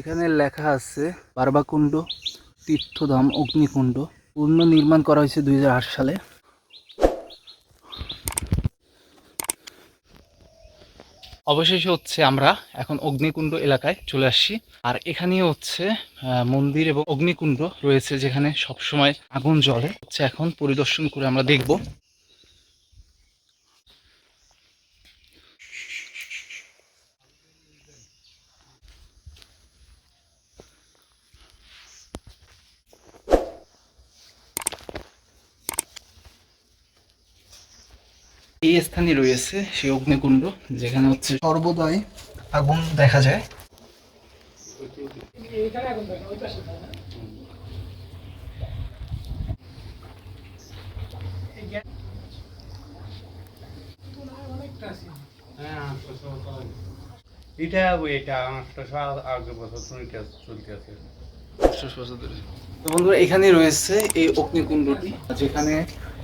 এখানে লেখা আছে, বারবাকুণ্ড, তীর্থধাম, অগ্নিকুণ্ড। পূর্ণ নির্মাণ করা হয়েছে দুই হাজার আট সালে। অবশেষে হচ্ছে আমরা এখন অগ্নিকুণ্ড এলাকায় চলে আসছি। আর এখানে হচ্ছে মন্দির এবং অগ্নিকুণ্ড রয়েছে যেখানে সবসময় আগুন জ্বলে। হচ্ছে এখন পরিদর্শন করে আমরা দেখব। এই স্থানে রয়েছে সেই অগ্নিকুণ্ড যেখানে হচ্ছে সর্বদাই আগুন দেখা যায়। এটা এটা আটশো আগে বছর চলতে চলতে আছে। তো বন্ধুরা এখানে রয়েছে এই অগ্নিকুণ্ডটি যেখানে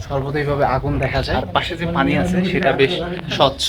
সর্বদাই ভাবে আগুন দেখা যায়। আর পাশে যে পানি আছে সেটা বেশ স্বচ্ছ।